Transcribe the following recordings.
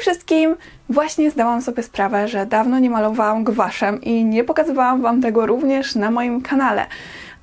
Wszystkim! Właśnie zdałam sobie sprawę, że dawno nie malowałam gwaszem i nie pokazywałam Wam tego również na moim kanale.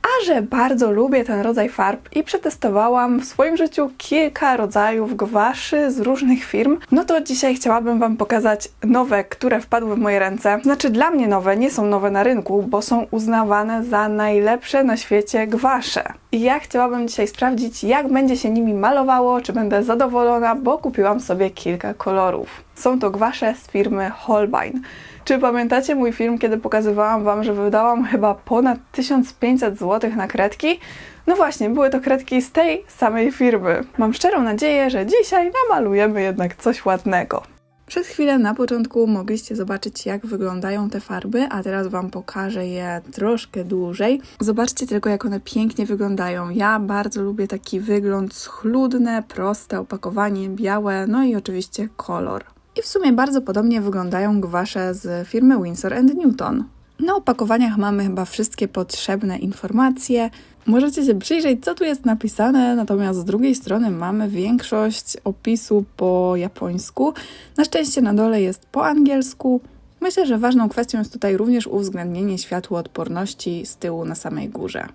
A że bardzo lubię ten rodzaj farb i przetestowałam w swoim życiu kilka rodzajów gwaszy z różnych firm, no to dzisiaj chciałabym Wam pokazać nowe, które wpadły w moje ręce. Znaczy dla mnie nowe, nie są nowe na rynku, bo są uznawane za najlepsze na świecie gwasze. I ja chciałabym dzisiaj sprawdzić, jak będzie się nimi malowało, czy będę zadowolona, bo kupiłam sobie kilka kolorów. Są to gwasze z firmy Holbein. Czy pamiętacie mój film, kiedy pokazywałam Wam, że wydałam chyba ponad 1500 zł na kredki? No właśnie, były to kredki z tej samej firmy. Mam szczerą nadzieję, że dzisiaj namalujemy jednak coś ładnego. Przez chwilę na początku mogliście zobaczyć, jak wyglądają te farby, a teraz Wam pokażę je troszkę dłużej. Zobaczcie tylko, jak one pięknie wyglądają. Ja bardzo lubię taki wygląd schludne, proste opakowanie, białe, no i oczywiście kolor. I w sumie bardzo podobnie wyglądają gwasze z firmy Winsor Newton. Na opakowaniach mamy chyba wszystkie potrzebne informacje. Możecie się przyjrzeć, co tu jest napisane, natomiast z drugiej strony mamy większość opisu po japońsku. Na szczęście na dole jest po angielsku. Myślę, że ważną kwestią jest tutaj również uwzględnienie światłoodporności z tyłu na samej górze.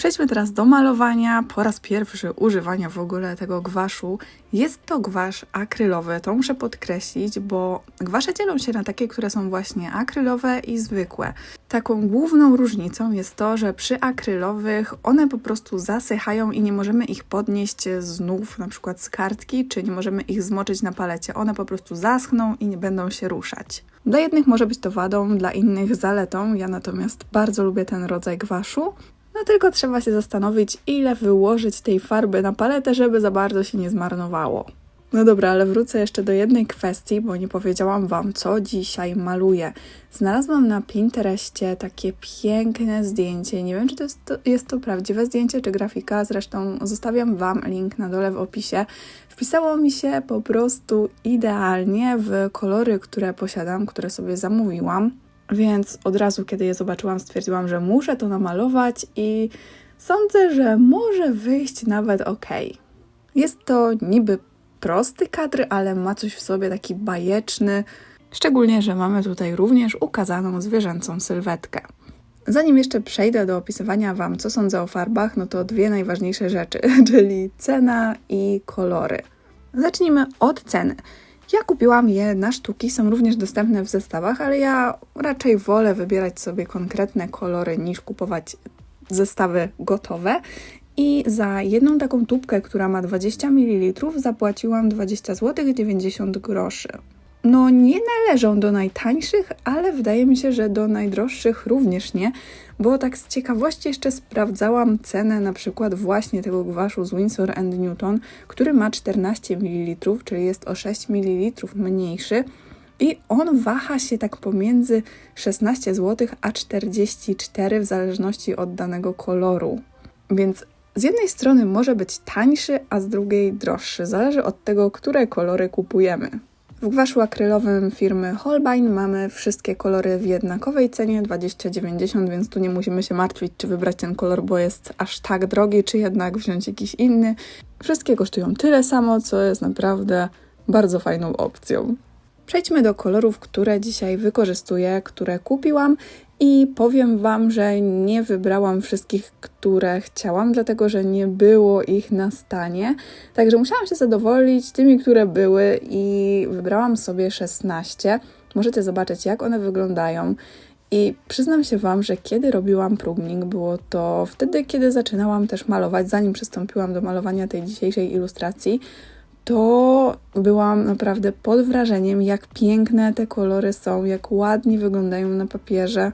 Przejdźmy teraz do malowania. Po raz pierwszy używania w ogóle tego gwaszu. Jest to gwasz akrylowy, to muszę podkreślić, bo gwasze dzielą się na takie, które są właśnie akrylowe i zwykłe. Taką główną różnicą jest to, że przy akrylowych one po prostu zasychają i nie możemy ich podnieść znów, na przykład z kartki, czy nie możemy ich zmoczyć na palecie. One po prostu zaschną i nie będą się ruszać. Dla jednych może być to wadą, dla innych zaletą. Ja natomiast bardzo lubię ten rodzaj gwaszu. No tylko trzeba się zastanowić, ile wyłożyć tej farby na paletę, żeby za bardzo się nie zmarnowało. No dobra, ale wrócę jeszcze do jednej kwestii, bo nie powiedziałam Wam, co dzisiaj maluję. Znalazłam na Pinterestie takie piękne zdjęcie. Nie wiem, czy to jest, to jest to prawdziwe zdjęcie, czy grafika. Zresztą zostawiam Wam link na dole w opisie. Wpisało mi się po prostu idealnie w kolory, które posiadam, które sobie zamówiłam. Więc od razu, kiedy je zobaczyłam, stwierdziłam, że muszę to namalować i sądzę, że może wyjść nawet ok. Jest to niby prosty kadr, ale ma coś w sobie taki bajeczny, szczególnie, że mamy tutaj również ukazaną zwierzęcą sylwetkę. Zanim jeszcze przejdę do opisywania Wam, co sądzę o farbach, no to dwie najważniejsze rzeczy, czyli cena i kolory. Zacznijmy od ceny. Ja kupiłam je na sztuki, są również dostępne w zestawach, ale ja raczej wolę wybierać sobie konkretne kolory niż kupować zestawy gotowe. I za jedną taką tubkę, która ma 20 ml, zapłaciłam 20 zł 90 groszy. No, nie należą do najtańszych, ale wydaje mi się, że do najdroższych również nie, bo tak z ciekawości jeszcze sprawdzałam cenę na przykład właśnie tego gwaszu z Winsor Newton, który ma 14 ml, czyli jest o 6 ml mniejszy. I on waha się tak pomiędzy 16 zł a 44 w zależności od danego koloru. Więc z jednej strony może być tańszy, a z drugiej droższy. Zależy od tego, które kolory kupujemy. W gwaszu akrylowym firmy Holbein mamy wszystkie kolory w jednakowej cenie 20,90, więc tu nie musimy się martwić, czy wybrać ten kolor, bo jest aż tak drogi, czy jednak wziąć jakiś inny. Wszystkie kosztują tyle samo, co jest naprawdę bardzo fajną opcją. Przejdźmy do kolorów, które dzisiaj wykorzystuję, które kupiłam i powiem Wam, że nie wybrałam wszystkich, które chciałam, dlatego że nie było ich na stanie. Także musiałam się zadowolić tymi, które były i wybrałam sobie 16. Możecie zobaczyć, jak one wyglądają. I przyznam się Wam, że kiedy robiłam próbnik, było to wtedy, kiedy zaczynałam też malować, zanim przystąpiłam do malowania tej dzisiejszej ilustracji to byłam naprawdę pod wrażeniem, jak piękne te kolory są, jak ładnie wyglądają na papierze.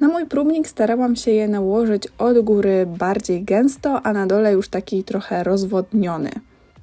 Na mój próbnik starałam się je nałożyć od góry bardziej gęsto, a na dole już taki trochę rozwodniony.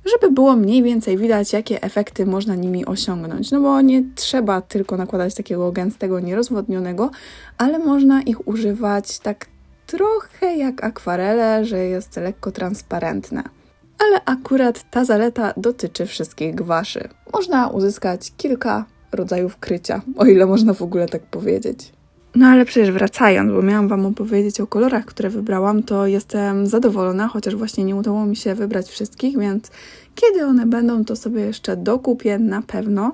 Żeby było mniej więcej widać, jakie efekty można nimi osiągnąć. No bo nie trzeba tylko nakładać takiego gęstego, nierozwodnionego, ale można ich używać tak trochę jak akwarele, że jest lekko transparentne ale akurat ta zaleta dotyczy wszystkich gwaszy. Można uzyskać kilka rodzajów krycia, o ile można w ogóle tak powiedzieć. No ale przecież wracając, bo miałam Wam opowiedzieć o kolorach, które wybrałam, to jestem zadowolona, chociaż właśnie nie udało mi się wybrać wszystkich, więc kiedy one będą, to sobie jeszcze dokupię na pewno.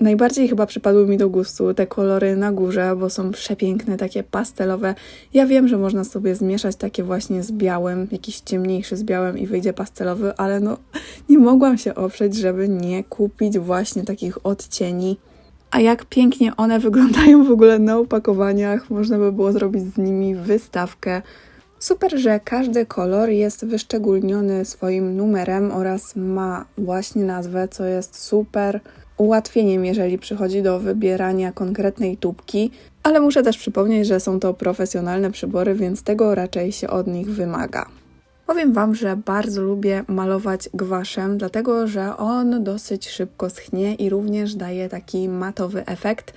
Najbardziej chyba przypadły mi do gustu te kolory na górze, bo są przepiękne, takie pastelowe. Ja wiem, że można sobie zmieszać takie właśnie z białym, jakiś ciemniejszy z białym i wyjdzie pastelowy, ale no nie mogłam się oprzeć, żeby nie kupić właśnie takich odcieni. A jak pięknie one wyglądają w ogóle na opakowaniach, można by było zrobić z nimi wystawkę. Super, że każdy kolor jest wyszczególniony swoim numerem oraz ma właśnie nazwę, co jest super ułatwieniem, jeżeli przychodzi do wybierania konkretnej tubki, ale muszę też przypomnieć, że są to profesjonalne przybory, więc tego raczej się od nich wymaga. Powiem Wam, że bardzo lubię malować gwaszem, dlatego że on dosyć szybko schnie i również daje taki matowy efekt.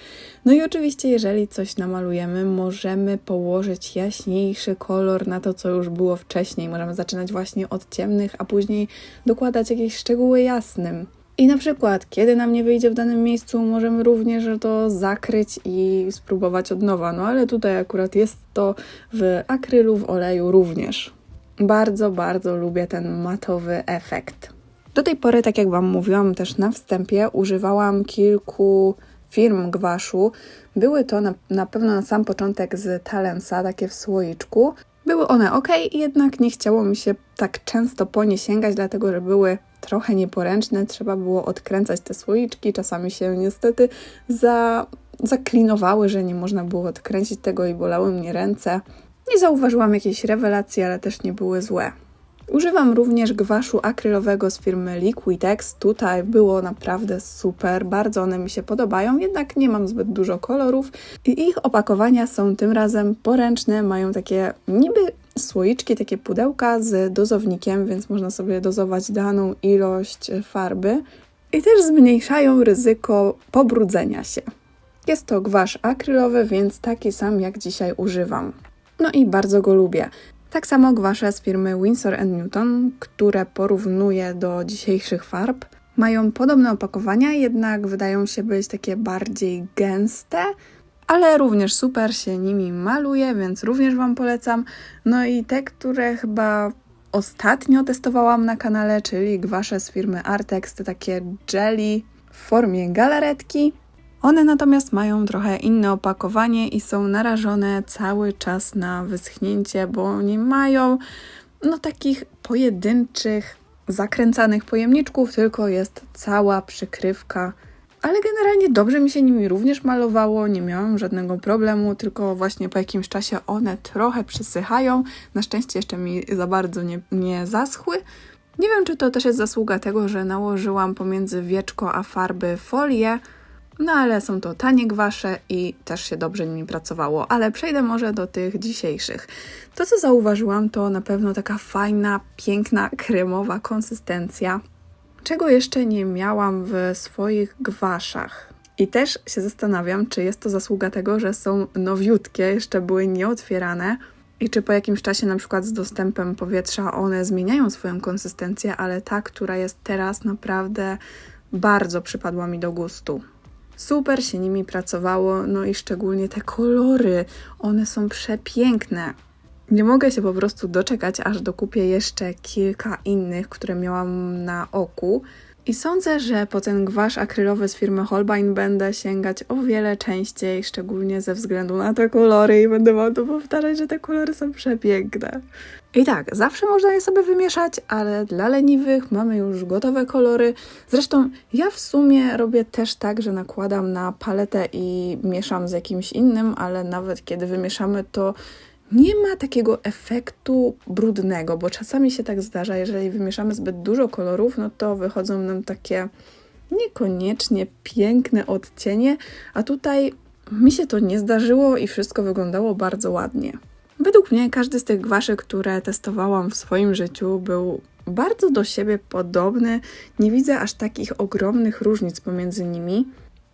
No i oczywiście, jeżeli coś namalujemy, możemy położyć jaśniejszy kolor na to, co już było wcześniej. Możemy zaczynać właśnie od ciemnych, a później dokładać jakieś szczegóły jasnym. I na przykład, kiedy nam nie wyjdzie w danym miejscu, możemy również to zakryć i spróbować od nowa. No ale tutaj akurat jest to w akrylu, w oleju również. Bardzo, bardzo lubię ten matowy efekt. Do tej pory, tak jak Wam mówiłam też na wstępie, używałam kilku firm gwaszu. Były to na, na pewno na sam początek z Talensa, takie w słoiczku. Były one ok, jednak nie chciało mi się tak często po nie sięgać, dlatego że były trochę nieporęczne. Trzeba było odkręcać te słoiczki, czasami się niestety za, zaklinowały, że nie można było odkręcić tego i bolały mnie ręce. Nie zauważyłam jakiejś rewelacji, ale też nie były złe. Używam również gwaszu akrylowego z firmy Liquitex. Tutaj było naprawdę super, bardzo one mi się podobają, jednak nie mam zbyt dużo kolorów i ich opakowania są tym razem poręczne, mają takie niby słoiczki, takie pudełka z dozownikiem, więc można sobie dozować daną ilość farby i też zmniejszają ryzyko pobrudzenia się. Jest to gwasz akrylowy, więc taki sam jak dzisiaj używam. No i bardzo go lubię. Tak samo gwasze z firmy Winsor Newton, które porównuję do dzisiejszych farb, mają podobne opakowania, jednak wydają się być takie bardziej gęste, ale również super się nimi maluje, więc również Wam polecam. No i te, które chyba ostatnio testowałam na kanale, czyli gwasze z firmy Artex, te takie jelly w formie galaretki. One natomiast mają trochę inne opakowanie i są narażone cały czas na wyschnięcie, bo nie mają no takich pojedynczych, zakręcanych pojemniczków, tylko jest cała przykrywka. Ale generalnie dobrze mi się nimi również malowało, nie miałam żadnego problemu, tylko właśnie po jakimś czasie one trochę przysychają. Na szczęście jeszcze mi za bardzo nie, nie zaschły. Nie wiem, czy to też jest zasługa tego, że nałożyłam pomiędzy wieczko a farby folię, no ale są to tanie gwasze i też się dobrze nimi pracowało. Ale przejdę może do tych dzisiejszych. To, co zauważyłam, to na pewno taka fajna, piękna, kremowa konsystencja, czego jeszcze nie miałam w swoich gwaszach. I też się zastanawiam, czy jest to zasługa tego, że są nowiutkie, jeszcze były nieotwierane. I czy po jakimś czasie, na przykład z dostępem powietrza, one zmieniają swoją konsystencję, ale ta, która jest teraz, naprawdę bardzo przypadła mi do gustu. Super się nimi pracowało, no i szczególnie te kolory, one są przepiękne. Nie mogę się po prostu doczekać, aż dokupię jeszcze kilka innych, które miałam na oku. I sądzę, że po ten gwasz akrylowy z firmy Holbein będę sięgać o wiele częściej, szczególnie ze względu na te kolory i będę wam to powtarzać, że te kolory są przepiękne. I tak, zawsze można je sobie wymieszać, ale dla leniwych mamy już gotowe kolory. Zresztą ja w sumie robię też tak, że nakładam na paletę i mieszam z jakimś innym, ale nawet kiedy wymieszamy to nie ma takiego efektu brudnego, bo czasami się tak zdarza, jeżeli wymieszamy zbyt dużo kolorów, no to wychodzą nam takie niekoniecznie piękne odcienie, a tutaj mi się to nie zdarzyło i wszystko wyglądało bardzo ładnie. Według mnie każdy z tych gwaszy, które testowałam w swoim życiu, był bardzo do siebie podobny. Nie widzę aż takich ogromnych różnic pomiędzy nimi.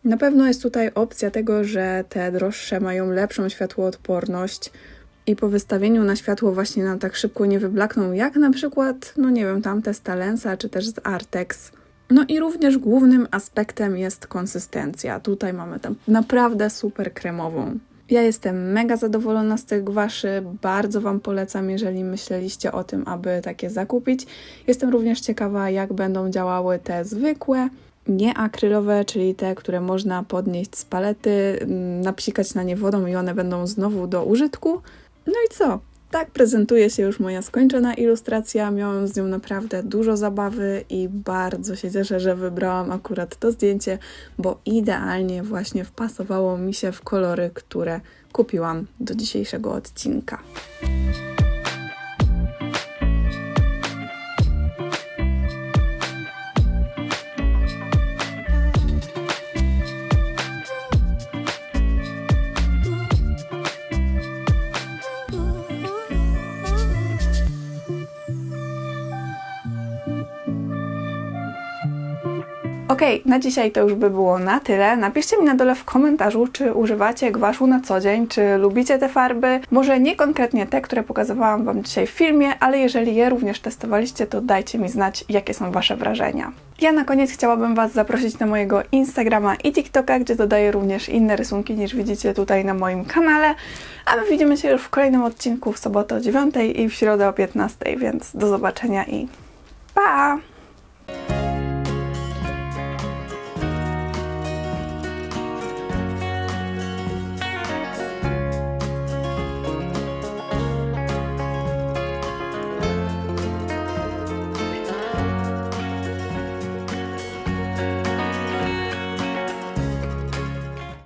Na pewno jest tutaj opcja tego, że te droższe mają lepszą światłoodporność i po wystawieniu na światło właśnie nam tak szybko nie wyblakną, jak na przykład, no nie wiem, tamte z Talensa czy też z Artex. No i również głównym aspektem jest konsystencja. Tutaj mamy tam naprawdę super kremową. Ja jestem mega zadowolona z tych gwaszy, bardzo Wam polecam, jeżeli myśleliście o tym, aby takie zakupić. Jestem również ciekawa, jak będą działały te zwykłe. nieakrylowe, czyli te, które można podnieść z palety, napsikać na nie wodą i one będą znowu do użytku. No i co? Tak prezentuje się już moja skończona ilustracja. Miałam z nią naprawdę dużo zabawy i bardzo się cieszę, że wybrałam akurat to zdjęcie, bo idealnie właśnie wpasowało mi się w kolory, które kupiłam do dzisiejszego odcinka. Okej, na dzisiaj to już by było na tyle. Napiszcie mi na dole w komentarzu, czy używacie gwaszu na co dzień, czy lubicie te farby. Może nie konkretnie te, które pokazywałam Wam dzisiaj w filmie, ale jeżeli je również testowaliście, to dajcie mi znać, jakie są Wasze wrażenia. Ja na koniec chciałabym Was zaprosić na mojego Instagrama i TikToka, gdzie dodaję również inne rysunki niż widzicie tutaj na moim kanale. A my widzimy się już w kolejnym odcinku w sobotę o 9 i w środę o 15, więc do zobaczenia i pa!